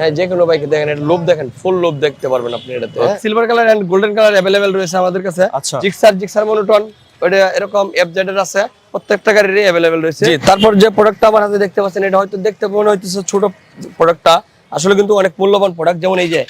হ্যাঁ যে কোনো বাইকে দেখেন এটা লোভ দেখেন ফুল লোভ দেখতে পারবেন আপনি এটাতে। Silver colour and golden colour available রয়েছে আমাদের কাছে। আচ্ছা। জিক্সার জিক্সার মনোটন ওটা এরকম আছে প্রত্যেকটা গাড়িরই অ্যাভেলেবেল রয়েছে। তারপর যে প্রোডাক্টটা আমার হাতে দেখতে পাচ্ছেন এটা হয়তো দেখতে মনে হইতেছে ছোট প্রোডাক্টটা আসলে কিন্তু অনেক মূল্যবান প্রোডাক্ট যেমন এই যে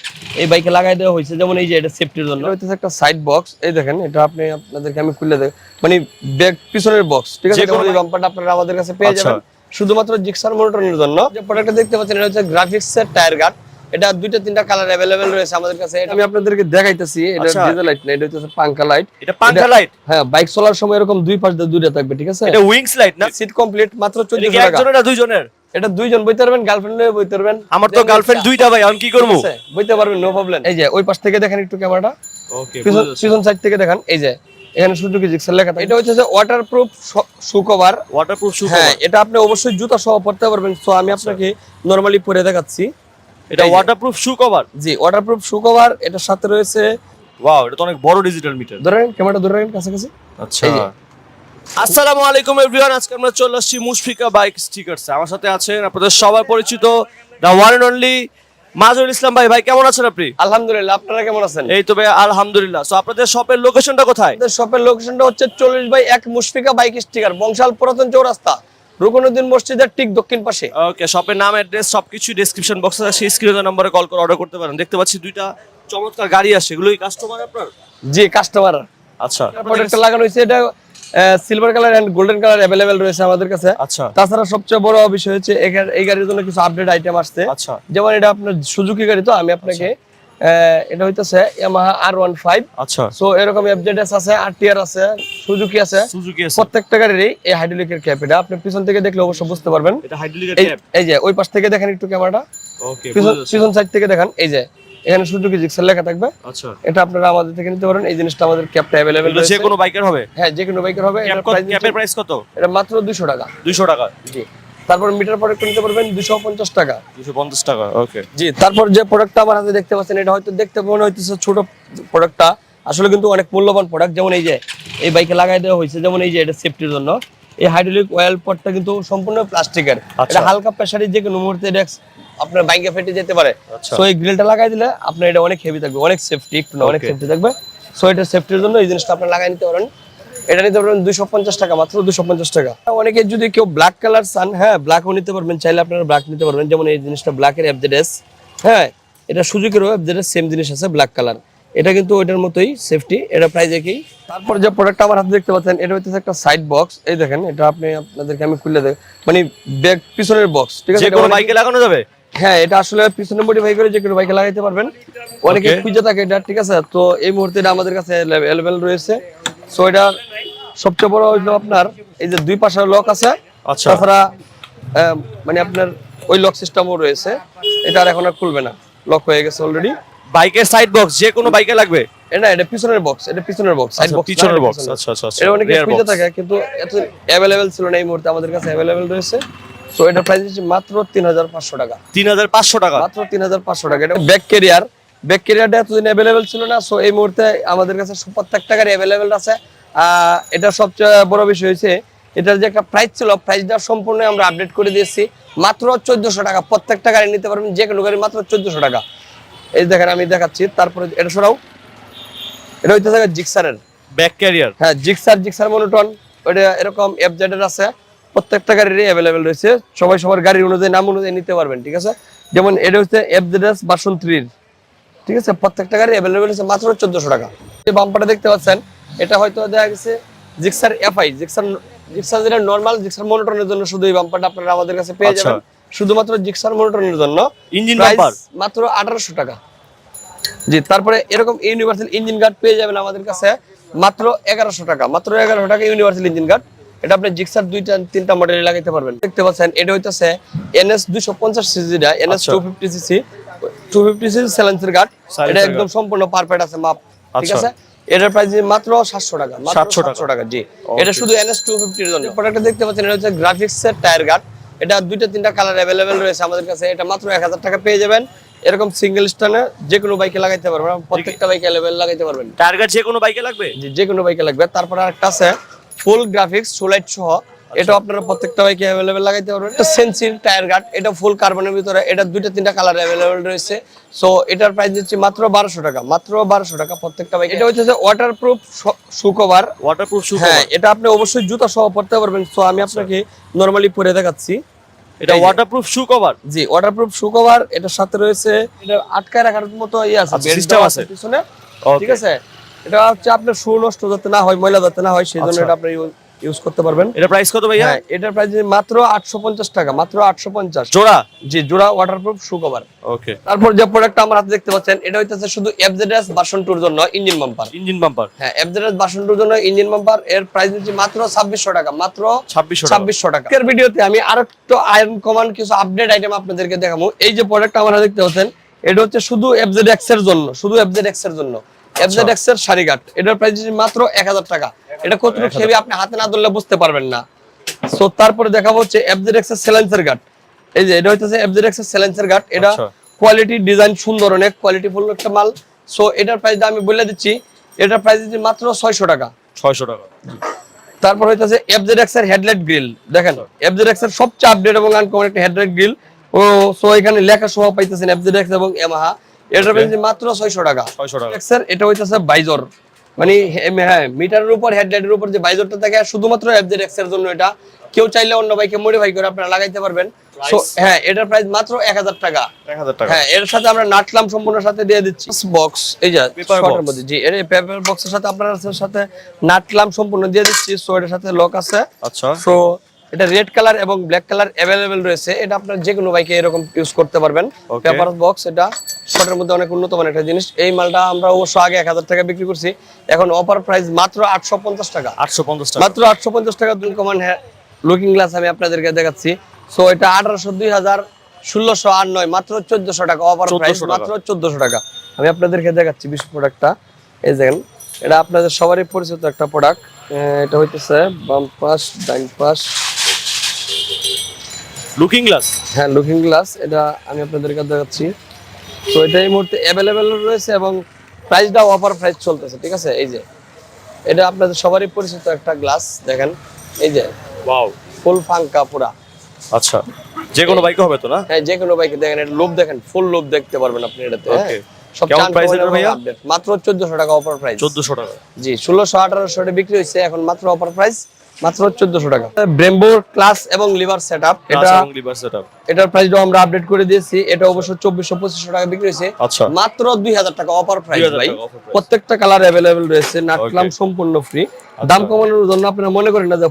এই বাইকে লাগাই দেওয়া হয়েছে যেমন এই যে এটা সেফটির জন্য। হইতেছে একটা সাইড বক্স এই দেখেন এটা আপনি আপনাদেরকে আমি খুলে দেব মানে ব্যাক পিছনের বক্স ঠিক আছে? বাম্পারটা আপনারা আমাদের কাছে পেয়ে আচ্ছা। যাবেন। শুধুমাত্র জিক্সার মনিটরের জন্য। যে প্রোডাক্টটা দেখতে পাচ্ছেন এটা হচ্ছে গ্রাফিক্স এর টায়ার গার্ড এটা দুইটা তিনটা কালার অ্যাভেলেবেল রয়েছে আমাদের কাছে। এটা আমি আপনাদেরকে দেখাইতেছি। এটা আচ্ছা। ডিজেল লাইট না এটা হচ্ছে পাঙ্কা লাইট এটা পাঙ্খা লাইট হ্যাঁ বাইক চলার সময় এরকম দুই পাশ দিয়ে দূরে থাকবে ঠিক আছে? এটা উইংস লাইট না? সিট কমপ্লিট মাত্র এটা কি 1400 টাকা। একজনের না দুইজনের? এটা দুইজন বইতে পারবেন গার্লফ্রেন্ড নিয়ে বইতে পারবেন। আমার তো গার্লফ্রেন্ড দুইটা ভাই এখন কি করব? বইতে পারবেন নো প্রবলেম এই যে ওই পাশ থেকে দেখেন একটু ক্যামেরাটা ওকে পিছন সাইড থেকে দেখেন এই যে। এখানে সুজুকি জিক্সার লেখা থাকে? এটা হচ্ছে যে waterproof shoe cover waterproof shoe হ্যাঁ এটা আপনি অবশ্যই জুতা সহ পরতে পারবেন। সো আমি আপনাকে নরমালি পরে দেখাচ্ছি। এটা ওয়াটারপ্রুফ শু কভার জি ওয়াটারপ্রুফ শু কভার এটার সাথে রয়েছে ওয়াও এটা তো অনেক বড় ডিজিটাল মিটার ধরেন ক্যামেরাটা ধরে রাখেন কাছাকাছি। আচ্ছা। আসসালামু আলাইকুম এভরিওয়ান আজকে আমরা চলে আসছি মুশফিকা বাইক স্টিকার্স আমার সাথে আছেন আপনাদের সবার পরিচিত the one and only Majul Islam ভাই ভাই কেমন আছেন আপনি? আলহামদুলিল্লাহ আপনারা কেমন আছেন? এই তো ভাই আলহামদুলিল্লাহ। সো আপনাদের শপের লোকেশনটা কোথায়? শপের লোকেশনটা হচ্ছে চল্লিশ বাই এক মুশফিকা বাইক স্টিকার বংশাল পুরাতন চৌরাস্তা রুকনুদ্দিন মসজিদের ঠিক দক্ষিণ পাশে। ওকে শপের নাম অ্যাড্রেস সবকিছু ডেসক্রিপশন বক্সে আছে সেই স্ক্রিনের নম্বরে কল করে অর্ডার করতে পারেন। দেখতে পাচ্ছি দুইটা চমৎকার গাড়ি আসছে। এগুলো কি কাস্টমার আপনার? জি কাস্টমার আচ্ছা। প্রোডাক্টটা লাগানো হয়েছে এটা silver colour and golden colour available রয়েছে আমাদের কাছে। আচ্ছা। তাছাড়া সবচেয়ে বড় বিষয় হচ্ছে এই গাড়ির জন্য কিছু আপডেট আইটেম আসছে। আচ্ছা। যেমন এটা আপনার সুজুকি গাড়ি তো আমি আপনাকে এটা হইতেছে ইয়ামাহা আর ওয়ান ফাইভ আচ্ছা। সো এরকম এফজেডএস আছে আরটিআর আছে সুজুকি আছে। সুজুকি আছে। প্রত্যেকটা গাড়িরই এই হাইড্রোলিকের ক্যাপ এটা আপনি পিছন থেকে দেখলে অবশ্যই বুঝতে পারবেন। এটা হাইড্রোলিকের এই ট্যাপ এই যে ওই পাশ থেকে দেখেন একটু ক্যামেরাটা ওকে পিছন সাইড থেকে দেখেন এই যে। এখানে সুজুকি জিক্সার লেখা থাকবে? আচ্ছা। এটা আপনারা আমাদের থেকে নিতে পারেন। এই জিনিসটা আমাদের ক্যাপটা অ্যাভেলেবেল এগুলো যে কোনো বাইকের হবে? হ্যাঁ যে কোনো বাইকের হবে। ক্যাপের প্রাইস কত এটা মাত্র দুশো টাকা। 200 টাকা। জি। তারপর মিটার প্রোডাক্ট নিতে পারবেন দুশো পঞ্চাশ টাকা। 250 টাকা ওকে জি তারপর যে প্রোডাক্টটা আমার হাতে দেখতে পাচ্ছেন এটা হয়তো দেখতে মনে হইতেছে ছোট প্রোডাক্টটা আসলে কিন্তু অনেক মূল্যবান প্রোডাক্ট যেমন এই যে এই বাইকে লাগাই দেওয়া হয়েছে যেমন এই যে এটা সেফটির জন্য। এই হাইড্রোলিক অয়েল পটটা কিন্তু সম্পূর্ণ প্লাস্টিকের আচ্ছা। এটা হালকা প্রেসারে যে কোনো মুহূর্তে আপনার বাইকে ফেটে যেতে পারে। আচ্ছা। সো এই গ্রিলটা লাগাই দিলে আপনার এটা অনেক হেভি থাকবে অনেক সেফটি একটু না অনেক সেফটি থাকবে। সো এটা সেফটির জন্য এই জিনিসটা আপনি লাগাই নিতে পারেন। এটা নিতে পারবেন দুইশো পঞ্চাশ টাকা মাত্র দুশো পঞ্চাশ টাকা। অনেকে যদি কেউ ব্ল্যাক কালার চান হ্যাঁ ব্ল্যাকও নিতে পারবেন চাইলে আপনারা ব্ল্যাক নিতে পারবেন। যেমন এই জিনিসটা ব্ল্যাকের এফজেডএস হ্যাঁ এটা সুযোগেরও এফজেডএস সেম জিনিস আছে ব্ল্যাক কালার এটা কিন্তু ওইটার মতোই সেফটি এটা প্রাইস একই। তারপর যে প্রোডাক্টটা আমার হাতে দেখতে পাচ্ছেন এটা হচ্ছে একটা সাইড বক্স এই দেখেন এটা আপনি আপনাদেরকে আমি খুলে দেব মানে ব্যাক পিছনের বক্স ঠিক আছে? বাইকে লাগানো যাবে? হ্যাঁ এটা আসলে পিছনে মডিফাই করে যে কোনো বাইকে লাগাইতে পারবেন। অনেকে খুঁজে থাকে এটা ঠিক আছে? তো এই মুহূর্তে এটা আমাদের কাছে অ্যাভেলেবেল রয়েছে। সো এটা সবচেয়ে বড় হইল আপনার এই যে দুই পাশের লক আছে। আচ্ছা। তাছাড়া মানে আপনার ওই লক সিস্টেমও রয়েছে। এটা আর এখন আর খুলবে না। লক হয়ে গেছে অলরেডি বাইকের সাইড বক্স যে কোনো বাইকে লাগবে? এটা এটা পিছনের বক্স এটা পিছনের বক্স সাইড বক্স পিছনের বক্স আচ্ছা আচ্ছা আচ্ছা এটা অনেকে খুঁজে থাকে কিন্তু এত অ্যাভেলেবেল ছিল না এই মুহূর্তে আমাদের কাছে অ্যাভেলেবেল রয়েছে। সো এটা প্রাইস হচ্ছে মাত্র তিন হাজার পাঁচশো টাকা। 3500 টাকা। মাত্র তিন হাজার পাঁচশো টাকা। এটা ব্যাক ক্যারিয়ার ব্যাক ক্যারিয়ারটা এতদিন অ্যাভেলেবেল ছিল না সো এই মুহূর্তে আমাদের কাছে সব প্রত্যেকটা গাড়ি অ্যাভেলেবেল আছে এটা সবচেয়ে বড় বিষয় হয়েছে এটার যে একটা প্রাইস ছিল প্রাইসটা সম্পূর্ণ আমরা আপডেট করে দিয়েছি। মাত্র চোদ্দশো টাকা প্রত্যেকটা গাড়ি নিতে পারবেন যে কোনো গাড়ি মাত্র চোদ্দশো টাকা। এই দেখেন আমি দেখাচ্ছি তারপরে এটা সরাও। এটা হইতে থাকে জিক্সারের ব্যাক ক্যারিয়ার হ্যাঁ জিক্সার জিক্সার মনোটন। ওটা এরকম এফজেড এর আছে। প্রত্যেকটা গাড়িরই অ্যাভেলেবেল রয়েছে। সবাই সবার গাড়ির অনুযায়ী নাম অনুযায়ী নিতে পারবেন ঠিক আছে? যেমন এটা হচ্ছে এফজেড এস ভার্সন থ্রির ঠিক আছে? প্রত্যেকটা গাড়ি অ্যাভেলেবেল আছে মাত্র চোদ্দশো টাকা। যে বাম্পারটা দেখতে পাচ্ছেন এটা হয়তো দেখা গেছে জিক্সার এফআই জিক্সার জিক্সার যেটা নর্মাল জিক্সার মনোটনের জন্য শুধু এই বাম্পারটা আপনারা আমাদের কাছে পেয়ে আচ্ছা। যাবেন। শুধুমাত্র জিক্সার মনোটনের জন্য। ইঞ্জিন বাম্পার মাত্র আঠারোশো টাকা। জি তারপরে এরকম ইউনিভার্সাল ইঞ্জিন গার্ড পেয়ে যাবেন আমাদের কাছে। মাত্র এগারোশো টাকা মাত্র এগারোশো টাকা ইউনিভার্সাল ইঞ্জিন গার্ড এটা আপনি জিক্সার দুইটা তিনটা মডেলে লাগাইতে পারবেন। দেখতে পাচ্ছেন এটা হইতেছে এনএস পঞ্চাশ সিসিটা NS. Two fifty CC two fifty CC স্যালেন্সের guard এটা একদম সম্পূর্ণ পারফেক্ট আছে মাপ। ঠিক আচ্ছা। আছে? এটার প্রাইস মাত্র সাতশো টাকা মাত্র 700 টাকা। সাতশো টাকা জি। এটা শুধু এনএস টু ফিফটির জন্য। প্রোডাক্টটা দেখতে পাচ্ছেন এটা হচ্ছে গ্রাফিক্স এর টায়ার গার্ড এটা দুইটা তিনটা কালার অ্যাভেলেবেল রয়েছে আমাদের কাছে। এটা মাত্র এক হাজার টাকা পেয়ে যাবেন। এরকম সিঙ্গেল স্টানে যে কোনো বাইকে লাগাইতে পারবেন। প্রত্যেকটা বাইকে অ্যাভেলেবেল লাগাইতে পারবেন। টার্গেট যে কোনো বাইকে লাগবে? যে কোনো বাইকে লাগবে। তারপর আরেকটা আছে ফুল গ্রাফিক্স সোলাইট সহ। এটা আপনারা প্রত্যেকটা বাইকে অ্যাভেলেবেল লাগাইতে পারবেন। এটা সেন্সির টায়ার গার্ড এটা ফুল কার্বনের ভিতরে এটা দুইটা তিনটা কালার অ্যাভেলেবেল রয়েছে। সো এটার প্রাইস দিচ্ছি মাত্র বারোশো টাকা মাত্র বারোশো টাকা প্রত্যেকটা বাইক। এটা হচ্ছে waterproof shoe cover waterproof shoe হ্যাঁ এটা আপনি অবশ্যই জুতা সহ পড়তে পারবেন। সো আমি আপনাকে নরমালি পরে দেখাচ্ছি। এটা ওয়াটারপ্রুফ শু কভার জি ওয়াটারপ্রুফ শু কভার এটার সাথে রয়েছে এটা আটকায় রাখার মতো ইয়ে আছে আচ্ছা, system দেওয়া আছে। পিছনে। ঠিক আছে? এটা হচ্ছে আপনার শু নষ্ট যাতে না হয় ময়লা যাতে না হয় সেই জন্য আচ্ছা। এটা আপনি ইউজ করতে পারবেন। এটা প্রাইস কত ভাইয়া? হ্যাঁ এটার প্রাইস মাত্র আটশো পঞ্চাশ টাকা মাত্র আটশো পঞ্চাশ। জোড়া? জি জোড়া ওয়াটারপ্রুফ শু কভার ওকে তারপর যে প্রোডাক্ট আমার হাতে দেখতে পাচ্ছেন এটা হইতেছে শুধু এফজেডএস ভার্সন টুর জন্য ইঞ্জিন বাম্পার ইঞ্জিন বাম্পার হ্যাঁ এফজেডএস ভার্সন টুর জন্য ইঞ্জিন বাম্পার এর প্রাইস দিচ্ছি মাত্র ছাব্বিশশো টাকা মাত্র ছাব্বিশশো ছাব্বিশশো টাকা। আজকের ভিডিওতে আমি আরও একটু আয়রন কমান কিছু আপডেট আইটেম আপনাদেরকে দেখাবো। এই যে প্রোডাক্ট আমরা দেখতে পাচ্ছেন এটা হচ্ছে শুধু এফজেড এক্সের জন্য শুধু এফজেড এক্সের জন্য। শাড়িঘাট। এটার প্রাইস মাত্র এক হাজার টাকা। এটা কতটুকু আপনি হাতে না ধরলে বুঝতে পারবেন না। সো তারপরে দেখাবো হচ্ছে এর সেলেন্সের গাট এই যে এটা এর সেলেন্সের গাট এটা আচ্ছা। কোয়ালিটি ডিজাইন সুন্দর অনেক কোয়ালিটি ফুল একটা মাল। সো এটার প্রাইসটা আমি বলে দিচ্ছি এটার প্রাইস দিচ্ছি মাত্র ছয়শো টাকা। ছয়শো টাকা। তারপর হইতাছে এফজেডএক্স এর হেডলাইট গ্রিল দেখেন এফজেডএক্স এর সবচেয়ে আপডেট এবং আনকমন একটা হেডলাইট গ্রিল ও সো এখানে লেখা সহ পাইতেছেন এফজেডএক্স এবং ইয়ামাহা মাত্র 600 টাকা। ছয়শো টাকা। এটা হইতাছে বাইজর মানে হ্যাঁ মিটারের উপর হেডলাইটের উপর যে বাইজরটা থাকে শুধুমাত্র এর জন্য এটা। কেউ চাইলে অন্য বাইকে মডিফাই করে আপনারা লাগাইতে পারবেন। সো হ্যাঁ এটার প্রাইস মাত্র 1000 টাকা। এক হাজার টাকা। হ্যাঁ এর সাথে আমরা নাটলাম সম্পূর্ণ সাথে দিয়ে দিচ্ছি। বক্স এই যে Paper শর্টের মধ্যে। জি এর পেপার বক্সের সাথে আপনার সাথে নাটলাম সম্পূর্ণ দিয়ে দিচ্ছি। সো এটার সাথে লক আছে। আচ্ছা। সো এটা রেড কালার এবং ব্ল্যাক কালার অ্যাভেলেবেল রয়েছে। এটা আপনার যে কোনো বাইকে এরকম ইউজ করতে পারবেন। পেপার বক্স এটা শর্টের মধ্যে অনেক উন্নত মানের একটা জিনিস। এই মালটা আমরা অবশ্য আগে এক হাজার টাকা বিক্রি করছি। এখন অফার প্রাইস মাত্র আটশো পঞ্চাশ টাকা। আটশো পঞ্চাশ টাকা। মাত্র আটশো পঞ্চাশ টাকা দুই কমান লুকিং গ্লাস আমি আপনাদেরকে দেখাচ্ছি। সো এটা আঠারোশো দুই হাজার ষোলোশো আর নয় মাত্র চোদ্দশো টাকা। অফার প্রাইস মাত্র চোদ্দশো টাকা। আমি আপনাদেরকে দেখাচ্ছি বিশ প্রোডাক্টটা এই দেখেন এটা আপনাদের সবারই পরিচিত একটা প্রোডাক্ট এটা হইতেছে বাম পাশ ডাইন পাশ লুকিং গ্লাস হ্যাঁ লুকিং গ্লাস এটা আমি আপনাদেরকে দেখাচ্ছি। তো এটা এই মুহূর্তে অ্যাভেলেবেল রয়েছে এবং প্রাইসটাও অফার প্রাইস চলতেছে ঠিক আছে? এই যে এটা আপনাদের সবারই পরিচিত একটা গ্লাস দেখেন এই যে ওয়াও ফুল ফাঙ্কা পুরা। আচ্ছা যে কোনো বাইকে হবে তো না? হ্যাঁ যে কোনো বাইকে দেখেন এটা লোভ দেখেন ফুল লোভ দেখতে পারবেন আপনি এটাতে. সব price ভাইয়া? মাত্র চোদ্দশো টাকা অফার প্রাইস চোদ্দশো টাকা। জি ষোলোশো আঠারোশো বিক্রি হয়েছে এখন মাত্র অফার প্রাইস মাত্র চোদ্দশো টাকা। ব্রেম্বোর ক্লাস এবং লিভার সেট আপ এটা লিভার সেটআপ এটার প্রাইসটাও আমরা আপডেট করে দিয়েছি। এটা অবশ্য চব্বিশশো পঁচিশশো টাকা বিক্রি হয়েছে। আচ্ছা। মাত্র দুই হাজার টাকা অফার প্রাইস ভাই। প্রত্যেকটা কালার অ্যাভেলেবেল রয়েছে। নাটক্লাম সম্পূর্ণ ফ্রি দাম কমানোর জন্য আপনারা মনে করেন না যে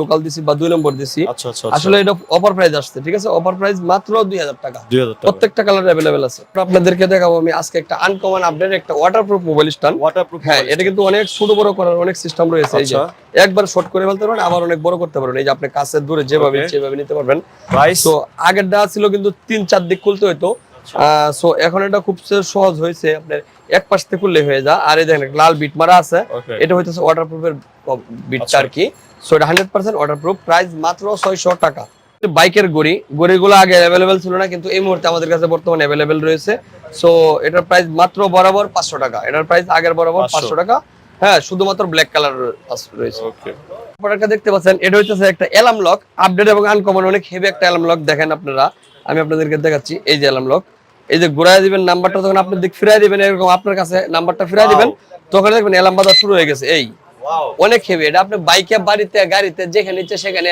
লোকাল দিছি বা দুই নম্বর দিছি। আচ্ছা আচ্ছা আসলে এটা অফার প্রাইস আসছে ঠিক আছে? অফার প্রাইস মাত্র দুই হাজার টাকা। প্রত্যেকটা কালার অ্যাভেলেবেল আছে। আপনাদেরকে দেখাবো আমি আজকে একটা আনকমন আপডেট একটা ওয়াটারপ্রুফ মোবাইল স্ট্যান্ড ওয়াটারপ্রুফ হ্যাঁ এটা কিন্তু অনেক ছোট বড় করার অনেক সিস্টেম রয়েছে এই যে। আচ্ছা। একবার শর্ট করে ফেলতে পারবেন আবার অনেক বড় করতে পারবেন। এই যে আপনি কাছের দূরে যেভাবে নিতে পারবেন। তো আগের দেওয়া ছিল কিন্তু তিন চার দিক খুলতে হতো সো এখন এটা খুব সহজ হয়েছে। আপনার এক পাশ থেকে খুললে হয়ে আর এই দেখেন লাল বিট মারা আছে। এটা হইতেছে ওয়াটারপ্রুফের বিটটা আচ্ছা। আর কি সো এটা হান্ড্রেড পার্সেন্ট ওয়াটারপ্রুফ প্রাইস মাত্র ছয়শো টাকা। বাইকের গড়ি গড়িগুলো আগে অ্যাভেলেবেল ছিল না কিন্তু এই মুহূর্তে আমাদের কাছে বর্তমানে অ্যাভেলেবেল রয়েছে। সো এটার প্রাইস মাত্র বরাবর পাঁচশো টাকা। এটার প্রাইস আগের বরাবর পাঁচশো টাকা। হ্যাঁ শুধুমাত্র ব্ল্যাক কালার রয়েছে। ওকে দেখতে পাচ্ছেন এটা হচ্ছে একটা অ্যালার্ম লক আপডেট এবং আনকমন অনেক হেভি একটা অ্যালার্ম লক দেখেন আপনারা। আমি আপনাদেরকে দেখাচ্ছি এই যে অ্যালার্ম লক এই যে ঘুরাই দিবেন নাম্বারটা যখন আপনি দিক ফিরাই দিবেন এরকম আপনার কাছে নাম্বারটা ফিরাই দিবেন তখন দেখবেন অ্যালার্ম বাজার শুরু হয়ে গেছে। এই অনেক হেভি এটা আপনি বাইকে বাড়িতে গাড়িতে যেখানে ইচ্ছে সেখানে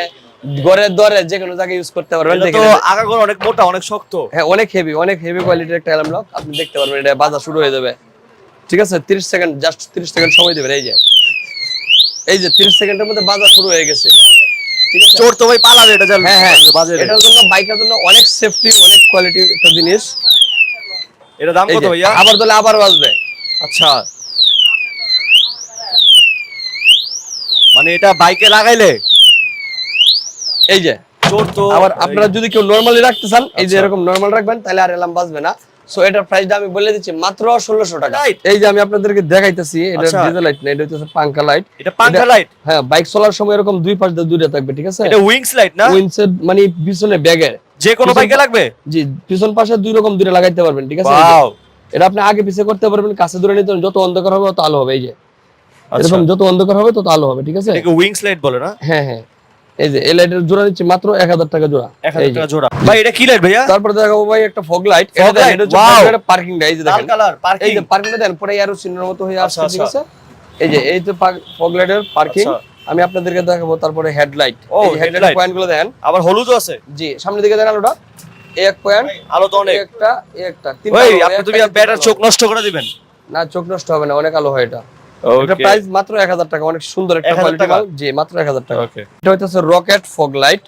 ঘরের দরে যে কোনো জায়গায় ইউজ করতে পারবেন এটা তো আগাগোড়া অনেক মোটা অনেক শক্ত। হ্যাঁ অনেক হেভি অনেক হেভি কোয়ালিটির একটা অ্যালার্ম লক আপনি দেখতে পারবেন এটা বাজার শুরু হয়ে যাবে। ঠিক আছে 30 সেকেন্ড জাস্ট 30 সেকেন্ড সময় দিবেন এই যে। এই যে 30 সেকেন্ডের মধ্যে বাজার শুরু হয়ে গেছে। ঠিক আছে? চোর তো ভাই পালাবে এটা জান হ্যাঁ হ্যাঁ বাজারে এটার জন্য বাইকের জন্য অনেক সেফটি অনেক কোয়ালিটি একটা জিনিস। এটা দাম কত ভাইয়া? আবার দিলে আবার বাজবে। আচ্ছা। মানে এটা বাইকে লাগাইলে? এই যে চোর তো আবার আপনারা যদি কেউ নরমালি রাখতে চান এই যে আচ্ছা। এরকম নরমাল রাখবেন তাহলে আর এলাম বাজবে না। সো এটার প্রাইসটা আমি বলে দিচ্ছি মাত্র ষোলোশো টাকা। এই যে আমি আপনাদেরকে দেখাইতেছি এটা আচ্ছা। ডিজেল লাইট না এটা হচ্ছে পাঙ্কা লাইট এটা পাঙ্খা লাইট হ্যাঁ বাইক চলার সময় এরকম দুই পাশ দিয়ে দুইটা থাকবে ঠিক আছে? এটা উইংস লাইট না? উইন্ডসেড মানে পিছনে ব্যাগের। যে কোনো বাইকে লাগবে? জি পিছন পাশে দুই রকম দুইটা লাগাইতে পারবেন ঠিক আছে? ওয়াও এটা আপনি আগে পিছে করতে পারবেন কাছে দূরে নিতে পারবেন। যত অন্ধকার হবে তত আলো হবে এই যে। আচ্ছা। এরকম যত অন্ধকার হবে তত আলো হবে ঠিক আছে? এটাকে উইংস লাইট বলে না? হ্যাঁ হ্যাঁ। এই যে এই লাইটের জোড়া দিচ্ছি মাত্র এক হাজার টাকা জোড়া। এক হাজার এই যে। টাকা জোড়া। ভাই এটা কি লাইট ভাইয়া? তারপরে দেখাবো ভাই একটা ফগ লাইট এটা এটা পার্কিং এই যে দেখেন। কালার এই যে পার্কিংটা দেন পরে আরও চিহ্নের মতো হয়ে আসছে আচ্ছা, ঠিক আচ্ছা। আছে? এই যে এই তো ফগ লাইটের পার্কিং। আমি আপনাদেরকে দেখাবো তারপরে হেডলাইট এই হেডলাইট headlight। পয়েন্টগুলো দেন। আবার হলুদও আছে। জি সামনের দিকে দেন আলোটা। এক পয়েন্ট আলো তো অনেক। একটা একটা ওই আলো, আপনি তুমি ব্যাটার চোখ নষ্ট করে দিবেন। না চোখ নষ্ট হবে না অনেক আলো হয় এটা। এটা প্রাইস মাত্র এক হাজার টাকা অনেক সুন্দর একটা কোয়ালিটি মাল। জি মাত্র এক হাজার টাকা। ওকে এটা হইতেছে rocket fog light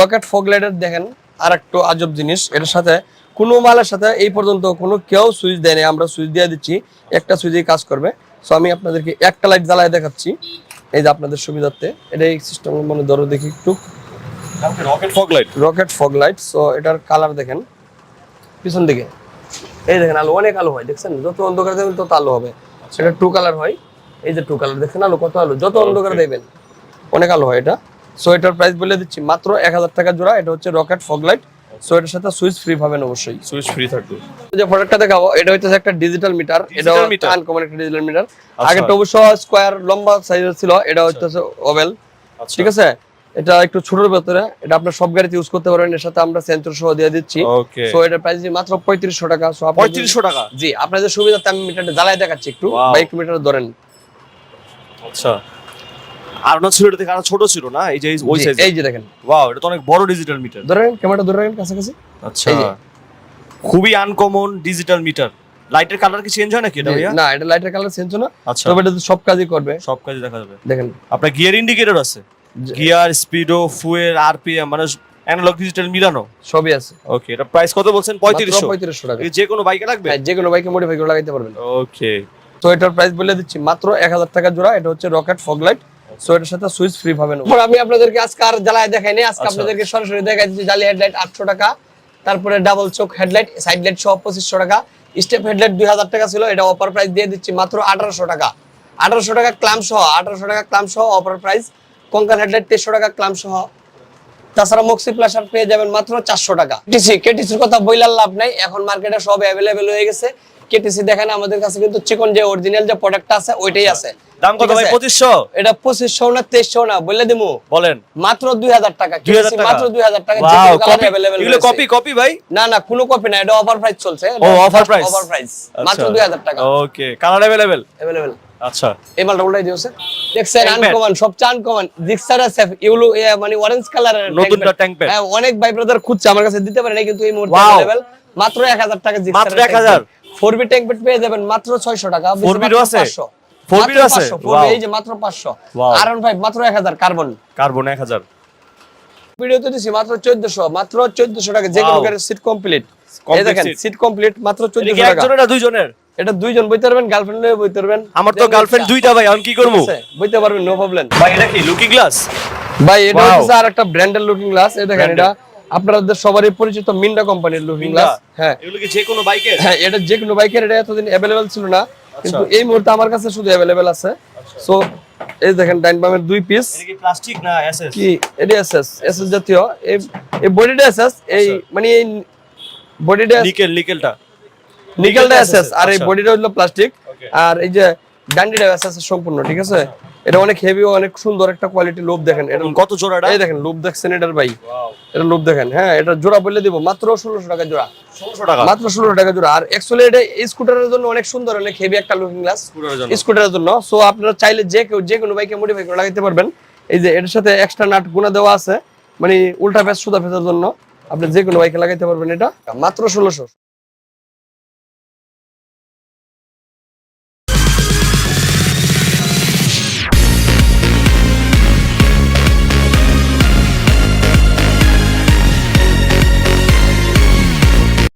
rocket fog লাইটের দেখেন আর একটু আজব জিনিস। এটার সাথে কোনো মালের সাথে এই পর্যন্ত কোনো কেউ সুইচ দেয়নি। আমরা সুইচ দিয়ে দিচ্ছি একটা সুইচেই কাজ করবে। সো আমি আপনাদেরকে একটা লাইট জ্বালায় দেখাচ্ছি। এই যে আপনাদের সুবিধার্থে। এটা এই সিস্টেম মানে ধরো দেখি একটু। Rocket fog light rocket fog light so এটার কালার দেখেন। পিছন দিকে। এই দেখেন আলো অনেক আলো হয় দেখছেন? যত অন্ধকার দেবেন তত আলো হবে। এটা টু কালার হয়। এই যে টু কালার দেখছেন আলো কত আলো? যত অন্ধকার দেবেন অনেক আলো হয় এটা। সো এটার প্রাইস বলে দিচ্ছি মাত্র এক হাজার টাকা জোড়া। এটা হচ্ছে রকেট ফগ লাইট সো এটার সাথে সুইচ ফ্রি পাবেন অবশ্যই। সুইচ ফ্রি থাকবে। যে প্রোডাক্টটা দেখাবো এটা হচ্ছে একটা ডিজিটাল মিটার এটা আনকমন একটা ডিজিটাল মিটার আচ্ছা। আগেরটা অবশ্য স্কোয়ার লম্বা সাইজের ছিল। এটা হচ্ছে ওভেল আচ্ছা। ঠিক আছে? এটা একটু ছোটর ভেতরে। এটা আপনার সব গাড়িতে ইউজ করতে পারবেন। এর সাথে আমরা সেন্সর সহ দিয়ে দিচ্ছি। সো এটার প্রাইস মাত্র পঁয়ত্রিশশো টাকা। সো পঁয়ত্রিশশো টাকা? জি আপনাদের সুবিধাতে আমি মিটারটা জ্বালাই দেখাচ্ছি একটু। Wow. বা একটু মিটার ধরেন। আচ্ছা। আর না ছিল এটা থেকে আরও ছোট ছিল না? এই যে ওই সাইজ এই যে দেখেন। ওয়াও এটা তো অনেক বড় ডিজিটাল মিটার ধরেন ক্যামেরাটা ধরে রাখেন কাছাকাছি। আচ্ছা। খুবই আনকমন ডিজিটাল মিটার লাইটের কালার কি চেঞ্জ হয় নাকি এটা ভাইয়া? না এটা লাইটের কালার চেঞ্জ হয় না। আচ্ছা। তবে এটা তো সব কাজই করবে। সব কাজে দেখা যাবে। দেখেন। আপনার গিয়ার ইন্ডিকেটর আছে? গিয়ার স্পিডো ফুয়েল আরপিএম মানে অ্যানালগ ডিজিটাল মিলানো? সবই আছে। ওকে এটা প্রাইস কত বলছেন? পঁয়ত্রিশশো। পঁয়ত্রিশশো টাকা। যে কোনো বাইকে লাগবে? হ্যাঁ, যে কোনো বাইকে মডিফাই করে লাগাইতে পারবেন। ওকে তো এটার প্রাইস বলে দিচ্ছি মাত্র এক হাজার টাকা জোড়া এটা হচ্ছে রকেট ফগ লাইট সো এটার সাথে সুইচ ফ্রি পাবেন আমি আপনাদেরকে আজকে আর জ্বালায় দেখাইনি আজকে আচ্ছা। আপনাদেরকে সরাসরি দেখাই দিচ্ছি জালি হেডলাইট আটশো টাকা তারপরে ডাবল চোখ হেডলাইট সাইড লাইট সহ পঁচিশশো টাকা। স্টেপ হেডলাইট দুই হাজার টাকা ছিল এটা অফার প্রাইস দিয়ে দিচ্ছি মাত্র আঠারোশো টাকা। আঠারোশো টাকা ক্লাম সহ আঠারোশো টাকা ক্লাম সহ অফার প্রাইস কঙ্কাল হেডলাইট তেইশশো টাকা ক্লাম সহ। তাছাড়া মক্সি প্লাসার পেয়ে যাবেন মাত্র চারশো টাকা। কেটিসি কেটিসির কথা বইলার লাভ নাই এখন মার্কেটে সব অ্যাভেলেবেল হয়ে গেছে। কেটিসি দেখেন আমাদের কাছে কিন্তু চিকন যে অরিজিনাল যে প্রোডাক্টটা আছে ওইটাই আছে দাম কত ঠিক ভাই আছে? পঁচিশশো এটা পঁচিশশো না তেইশশো না বললে দিমু বলেন মাত্র দুই হাজার টাকা দুই হাজার KTC টাকা মাত্র দুই হাজার টাকা Wow, copy- অ্যাভেলেবেল এগুলো কপি কপি ভাই না না কোনো কপি না এটা অফার প্রাইস চলছে ও, offer price? অফার প্রাইস মাত্র দুই হাজার টাকা ওকে কালার অ্যাভেলেবেল অ্যাভেলেবেল আচ্ছা এই মালটা উল্টাই দিয়েছে দেখছেন Tank bed। আনকমন সবচেয়ে আনকমন জিক্সার আছে ইউলো মানে অরেঞ্জ কালারের নতুনটা tank bed। হ্যাঁ অনেক ভাই ব্রাদার খুঁজছে আমার কাছে দিতে পারে না কিন্তু এই মুহূর্তে Wow। अवेलेबल মাত্র 1000 টাকা জিক্সার মাত্র 1000 4B ট্যাঙ্ক বেড পেয়ে যাবেন মাত্র 600 টাকা 4B ও আছে? 4B ও আছে? 4B এই যে মাত্র 500 Wow। আর5 মাত্র 1000 কার্বন কার্বন এক হাজার। ভিডিওতে দিছি মাত্র 1400 মাত্র 1400 টাকা যে কোনো সিট কমপ্লিট এই দেখেন সিট কমপ্লিট মাত্র 1400 টাকা। একজনের দুইজনের? এটা দুইজন বইতে পারবেন গার্লফ্রেন্ড লয়ে বইতে পারবেন। আমার তো গার্লফ্রেন্ড দুইটা ভাই আমি কি করব? বইতে পারবেন নো প্রবলেম ভাই এটা কি লুকিং গ্লাস ভাই এটা হচ্ছে আর একটা ব্র্যান্ডের লুকিং গ্লাস এই দেখেন এটা। আপনাদের সবারই পরিচিত মিন্ডা কোম্পানির লুকিং গ্লাস হ্যাঁ। এগুলো কি যে কোনো বাইকের? হ্যাঁ এটা যে কোনো বাইকের এটা এতদিন অ্যাভেলেবেল ছিল না। কিন্তু এই মুহূর্তে আমার কাছে শুধু অ্যাভেলেবেল আছে। সো এই দেখেন ডাইন বামের দুই পিস কি প্লাস্টিক না এসএস কি এটা এসএস এসএস জাতীয়। এই এই বডিটা এসএস এই আচ্ছা। মানে এই বডিটা নিকেল নিকেলটা নিকেলটা এসএস আর এই আচ্ছা। বডিটা হলো প্লাস্টিক আর এই যে ডান্ডিটা এসএস সম্পূর্ণ ঠিক আছে? এটা অনেক হেভি অনেক সুন্দর একটা কোয়ালিটি লোভ দেখেন। এটা কত জোড়াটা? এই দেখেন লোভ দেখছেন এটার ভাই। এটা লোভ দেখেন হ্যাঁ এটা জোড়া বলে দিব মাত্র ষোলোশো টাকা জোড়া। ষোলোশো টাকা? মাত্র ষোলোশো টাকা জোড়া। আর অ্যাকচুয়ালি এটা স্কুটারের জন্য অনেক সুন্দর অনেক হেভি একটা লুকিং গ্লাস স্কুটারের জন্য। স্কুটারের জন্য। সো আপনারা চাইলে যে কেউ যে কোনো বাইকে মডিফাই করে লাগাইতে পারবেন। এই যে এটার সাথে এক্সট্রা নাট গুণা দেওয়া আছে। মানে উল্টা ফেস সুদা ফেসের জন্য। আপনি যে কোনো বাইকে লাগাইতে পারবেন এটা। মাত্র ষোলোশো।